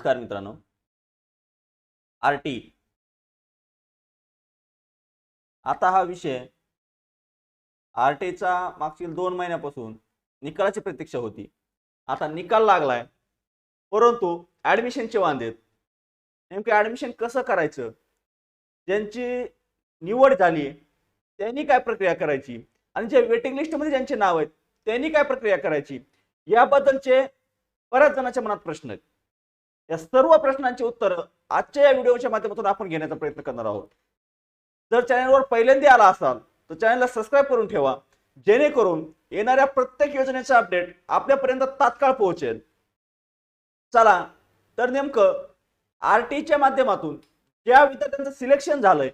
नमस्कार मित्रांनो. R T आता हा विषय आर टीचा मागील दोन महिन्यापासून निकालाची प्रतीक्षा होती. आता निकाल लागलाय. परंतु ॲडमिशनचे वांदेत नेमके ॲडमिशन कसं करायचं? ज्यांची निवड झाली त्यांनी काय प्रक्रिया करायची? आणि जे वेटिंग लिस्टमध्ये ज्यांचे नाव आहेत त्यांनी काय प्रक्रिया करायची? याबद्दलचे बऱ्याच जणांच्या मनात प्रश्न आहेत. या सर्व प्रश्नांची उत्तरं आजच्या या व्हिडिओच्या माध्यमातून आपण घेण्याचा प्रयत्न करणार आहोत. जर चॅनलवर पहिल्यांदा आला असाल तर चॅनलला सबस्क्राईब करून ठेवा. जेणेकरून येणाऱ्या प्रत्येक योजनेचा अपडेट आपल्यापर्यंत तात्काळ पोहोचेल. चला तर नेमकं आर टीच्या माध्यमातून ज्या विद्यार्थ्यांचं सिलेक्शन झालंय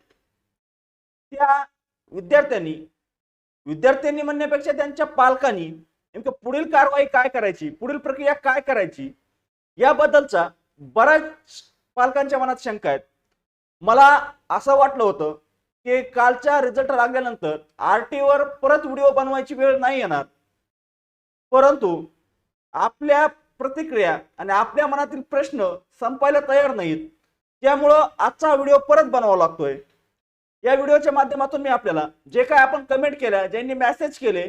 त्या विद्यार्थ्यांनी विद्यार्थ्यांनी म्हणण्यापेक्षा त्यांच्या पालकांनी नेमकं पुढील कारवाई काय करायची पुढील प्रक्रिया काय करायची याबद्दलचा बऱ्याच पालकांच्या मनात शंका आहेत. मला असं वाटलं होतं की कालच्या रिझल्ट लागल्यानंतर आर टीवर परत व्हिडिओ बनवायची वेळ नाही येणार. परंतु आपल्या प्रतिक्रिया आणि आपल्या मनातील प्रश्न संपायला तयार नाहीत. त्यामुळं आजचा व्हिडिओ परत बनवावा लागतोय. या व्हिडिओच्या माध्यमातून मी आपल्याला जे काय आपण कमेंट केल्या ज्यांनी मेसेज केले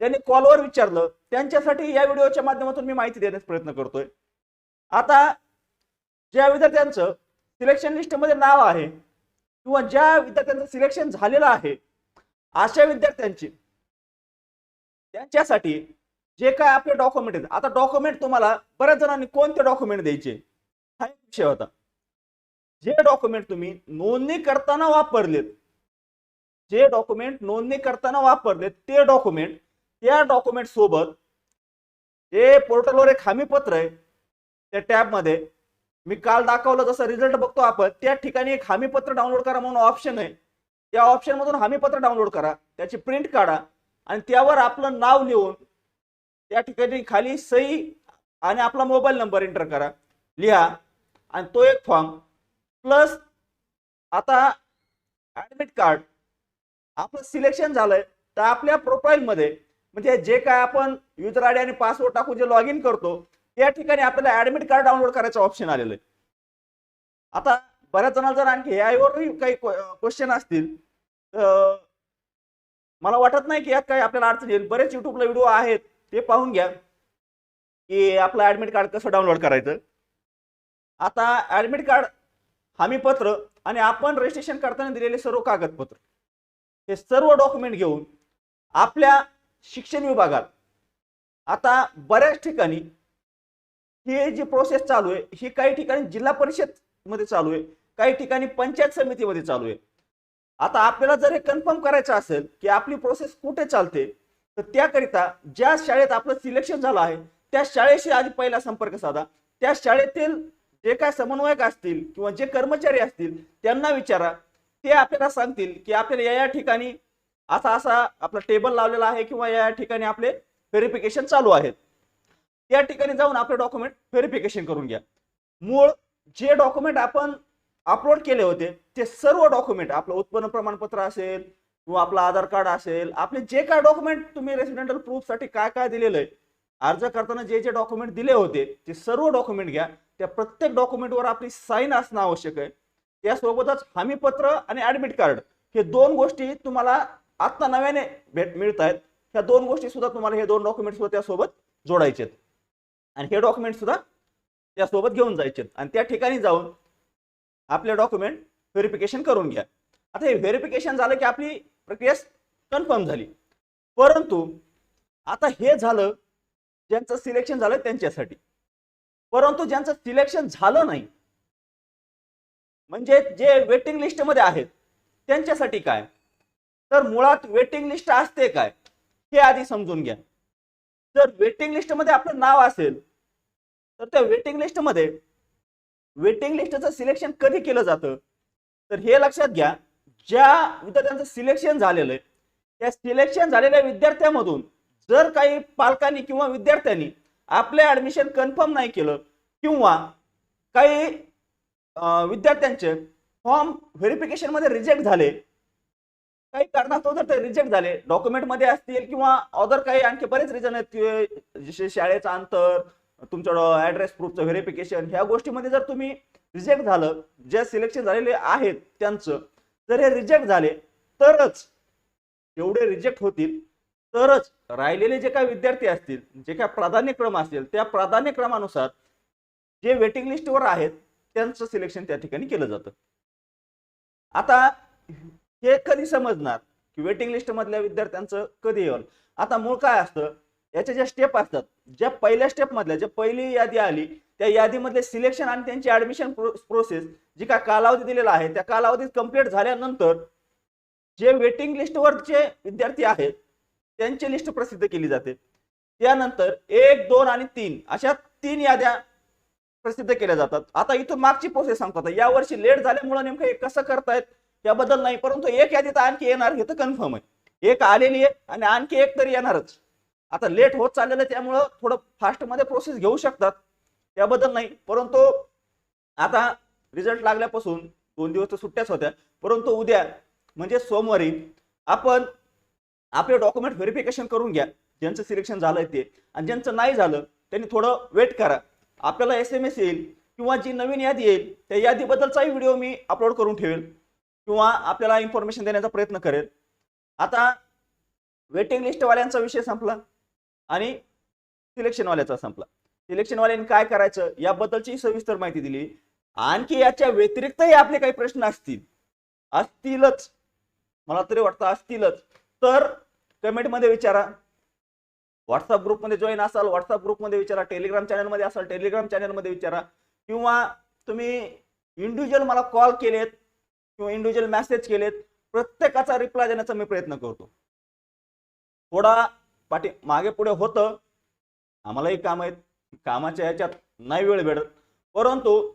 ज्यांनी कॉलवर विचारलं त्यांच्यासाठी या व्हिडिओच्या माध्यमातून मी माहिती देण्याचा प्रयत्न करतोय. आता ज्या विद्यार्थ्यांचं सिलेक्शन लिस्टमध्ये नाव आहे किंवा ज्या विद्यार्थ्यांचं सिलेक्शन झालेलं आहे अशा विद्यार्थ्यांची त्यांच्यासाठी जे काय आपले डॉक्युमेंट आहेत आता डॉक्युमेंट तुम्हाला बऱ्याच जणांनी कोणते डॉक्युमेंट द्यायचे? हा एक विषय होता. जे डॉक्युमेंट तुम्ही नोंदणी करताना वापरलेत जे डॉक्युमेंट नोंदणी करताना वापरलेत ते डॉक्युमेंट त्या डॉक्युमेंट सोबत जे पोर्टलवर एक हमीपत्र आहे त्या टॅबमध्ये मी काल दाखवलं जसं रिझल्ट बघतो आपण त्या ठिकाणी एक हमीपत्र डाउनलोड करा म्हणून ऑप्शन आहे. त्या ऑप्शन मधून हमीपत्र डाउनलोड करा त्याची प्रिंट काढा आणि त्यावर आपलं नाव लिहून त्या ठिकाणी खाली सही आणि आपला मोबाईल नंबर एंटर करा. लिहा आणि तो एक फॉर्म प्लस आता ऍडमिट कार्ड आपलं सिलेक्शन झालंय. तर आपल्या प्रोफाईलमध्ये म्हणजे जे काय आपण युजर आय डी आणि पासवर्ड टाकून जे लॉग इन करतो या ठिकाणी आपल्याला ऍडमिट कार्ड डाउनलोड करायचं ऑप्शन आलेलं आहे. आता बऱ्याच जणांना जर आणखी एआयवरही काही क्वेश्चन असतील. तर मला वाटत नाही की यात काही आपल्याला अडचण येईल. बरेच युट्यूबला व्हिडिओ आहेत. ते पाहून घ्या. की आपलं ऍडमिट कार्ड कसं डाउनलोड करायचं. आता ऍडमिट कार्ड हमीपत्र आणि आपण रजिस्ट्रेशन करताना दिलेले सर्व कागदपत्र. हे सर्व डॉक्युमेंट घेऊन आपल्या शिक्षण विभागात आता बऱ्याच ठिकाणी ही जी प्रोसेस चालू आहे ही काही ठिकाणी जिल्हा परिषदमध्ये चालू आहे काही ठिकाणी पंचायत समितीमध्ये चालू आहे. आता आपल्याला जर हे कन्फर्म करायचं असेल की आपली प्रोसेस कुठे चालते तर त्याकरिता ज्या शाळेत आपलं सिलेक्शन झालं आहे त्या शाळेशी आधी पहिला संपर्क साधा. त्या शाळेतील जे काय समन्वयक असतील किंवा जे कर्मचारी असतील त्यांना विचारा. ते आपल्याला सांगतील की आपल्याला या या ठिकाणी असा असा आपला टेबल लावलेला आहे किंवा या या ठिकाणी आपले व्हेरिफिकेशन चालू आहेत. त्या ठिकाणी जाऊन आपले डॉक्युमेंट व्हेरिफिकेशन करून घ्या. मूळ जे डॉक्युमेंट आपण अपलोड केले होते ते सर्व डॉक्युमेंट आपलं उत्पन्न प्रमाणपत्र असेल किंवा आपलं आधार कार्ड असेल आपले जे काय डॉक्युमेंट तुम्ही रेसिडेंटल प्रूफसाठी काय काय दिलेलं आहे अर्ज करताना जे जे डॉक्युमेंट दिले होते ते सर्व डॉक्युमेंट घ्या. त्या प्रत्येक डॉक्युमेंटवर आपली साईन असणं आवश्यक आहे. त्यासोबतच हमीपत्र आणि ऍडमिट कार्ड हे दोन गोष्टी तुम्हाला आत्ता नव्याने भेट मिळत आहेत ह्या दोन गोष्टी सुद्धा तुम्हाला हे दोन डॉक्युमेंट सुद्धा त्यासोबत जोडायचे आहेत आणि हे डॉक्युमेंट सुद्धा त्यासोबत घेऊन जायचे. आणि त्या ठिकाणी जाऊन आपले डॉक्युमेंट व्हेरिफिकेशन करून घ्या. आता हे व्हेरिफिकेशन झालं की आपली प्रक्रिया कन्फर्म झाली. परंतु आता हे झालं ज्यांचं सिलेक्शन झालं त्यांच्यासाठी. परंतु ज्यांचं सिलेक्शन झालं नाही म्हणजे जे वेटिंग लिस्टमध्ये आहेत त्यांच्यासाठी काय? तर मुळात वेटिंग लिस्ट असते काय? हे आधी समजून घ्या. जर वेटिंग लिस्टमध्ये आपलं नाव असेल तर त्या वेटिंग लिस्टमध्ये वेटिंग लिस्टचं सिलेक्शन कधी केलं जातं? तर हे लक्षात घ्या ज्या विद्यार्थ्यांचं सिलेक्शन झालेलं आहे त्या सिलेक्शन झालेल्या विद्यार्थ्यांमधून जर काही पालकांनी किंवा विद्यार्थ्यांनी आपले ऍडमिशन कन्फर्म नाही केलं किंवा काही विद्यार्थ्यांचे फॉर्म व्हेरिफिकेशनमध्ये रिजेक्ट झाले काही कारणास्तव जर ते रिजेक्ट झाले डॉक्युमेंटमध्ये असतील किंवा अदर काही आणखी बरेच रिझन आहेत की जसे शाळेचं अंतर तुमचं ऍड्रेस प्रूफचं व्हेरिफिकेशन ह्या गोष्टीमध्ये जर तुम्ही रिजेक्ट झालं जे सिलेक्शन झालेले आहेत त्यांचं जर हे रिजेक्ट झाले तरच एवढे रिजेक्ट होतील तरच राहिलेले जे काही विद्यार्थी असतील जे काय प्राधान्यक्रम असतील त्या प्राधान्यक्रमानुसार जे वेटिंग लिस्टवर आहेत त्यांचं सिलेक्शन त्या ठिकाणी केलं जातं. आता हे कधी समजणार की वेटिंग लिस्ट मधल्या विद्यार्थ्यांचं कधी येईल? आता मूळ काय असतं? याच्या ज्या स्टेप असतात ज्या पहिल्या स्टेप मधल्या ज्या पहिली यादी आली त्या यादीमधले सिलेक्शन आणि त्यांची ऍडमिशन प्रोसेस जी काय कालावधी दिलेला आहे त्या कालावधीत कंप्लीट झाल्यानंतर जे वेटिंग लिस्टवरचे विद्यार्थी आहेत त्यांची लिस्ट प्रसिद्ध केली जाते. त्यानंतर एक दोन आणि तीन अशा तीन याद्या प्रसिद्ध केल्या जातात. आता इथून मागची प्रोसेस सांगतात या वर्षी लेट झाल्यामुळे नेमकं हे कसं करतायत त्याबद्दल नाही परंतु एक यादी तर आणखी येणार हे तर कन्फर्म आहे. एक आलेली आहे आणि आणखी एक तरी येणारच. आता लेट होत चाललेलं आहे त्यामुळं थोडं फास्टमध्ये प्रोसेस घेऊ शकतात. त्याबद्दल नाही परंतु आता रिझल्ट लागल्यापासून दोन दिवस तर सुट्ट्याच होत्या. परंतु उद्या म्हणजे सोमवारी आपण आपले डॉक्युमेंट व्हेरिफिकेशन करून घ्या. ज्यांचं सिलेक्शन झालंय ते. आणि ज्यांचं नाही झालं त्यांनी थोडं वेट करा. आपल्याला एस एम एस येईल किंवा जी नवीन यादी येईल त्या यादीबद्दलचाही व्हिडिओ मी अपलोड करून ठेवेल. किंवा आपल्याला इन्फॉर्मेशन देण्याचा प्रयत्न करेल. आता वेटिंग लिस्टवाल्यांचा विषय संपला. आणि सिलेक्शनवाल्याचा संपला. सिलेक्शनवाल्याने काय करायचं? याबद्दलची सविस्तर माहिती दिली. आणखी याच्या व्यतिरिक्तही आपले काही प्रश्न असतील. असतीलच. मला तरी वाटतं असतीलच. तर कमेंटमध्ये विचारा. व्हॉट्सअप ग्रुपमध्ये जॉईन असाल व्हॉट्सअप ग्रुपमध्ये विचारा. टेलिग्राम चॅनलमध्ये असाल टेलिग्राम चॅनलमध्ये विचारा. किंवा तुम्ही इंडिव्हिज्युअल मला कॉल केलेत किंवा इंडिव्हिज्युअल मेसेज केलेत प्रत्येकाचा रिप्लाय देण्याचा मी प्रयत्न करतो. थोडा पाठी मागे पुढे होतं. आम्हालाही काम आहेत. कामाच्या ह्याच्यात नाही वेळ भेटत. परंतु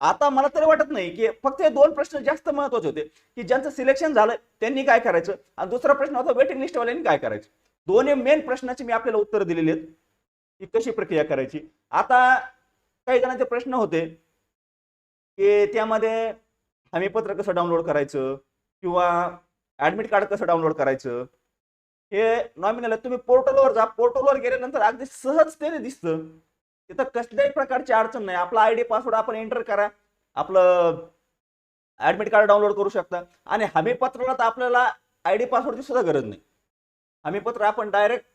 आता मला तरी वाटत नाही की फक्त हे दोन प्रश्न जास्त महत्त्वाचे होते. की ज्यांचं सिलेक्शन झालं त्यांनी काय करायचं? आणि दुसरा प्रश्न होता वेटिंग लिस्टवाल्यांनी काय करायचं? दोन्ही मेन प्रश्नाची मी आपल्याला उत्तर दिलेली आहेत. की कशी प्रक्रिया करायची? आता काही जणांचे प्रश्न होते. की त्यामध्ये हमीपत्र कसं डाउनलोड करायचं? किंवा ऍडमिट कार्ड कसं डाउनलोड करायचं? हे नॉमिनल तुम्ही पोर्टलवर जा. पोर्टलवर गेल्यानंतर अगदी सहजतेने दिसतं. तिथं कसल्याही प्रकारची अडचण नाही. आपला आय डी पासवर्ड आपण एंटर करा. आपलं ऍडमिट कार्ड डाउनलोड करू शकता. आणि हमीपत्राला तर आपल्याला आय डी पासवर्डची सुद्धा गरज नाही. हमीपत्र आपण डायरेक्ट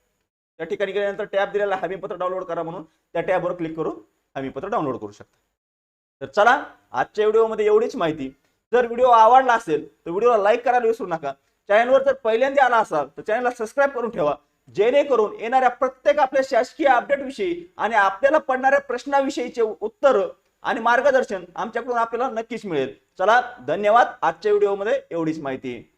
त्या ठिकाणी गेल्यानंतर टॅब दिलेला हमीपत्र डाउनलोड करा म्हणून. त्या टॅबवर क्लिक करून हमीपत्र डाउनलोड करू शकता. तर चला आजच्या व्हिडिओमध्ये एवढीच माहिती. जर व्हिडिओ आवडला असेल तर व्हिडिओला लाईक करायला विसरू नका. चॅनलवर जर पहिल्यांदा आला असाल तर चॅनलला सबस्क्राईब करून ठेवा. जेणेकरून येणाऱ्या प्रत्येक आपल्या शासकीय अपडेट विषयी आणि आपल्याला पडणाऱ्या प्रश्नाविषयीचे उत्तर आणि मार्गदर्शन आमच्याकडून आपल्याला नक्कीच मिळेल. चला धन्यवाद. आजच्या व्हिडिओमध्ये एवढीच माहिती.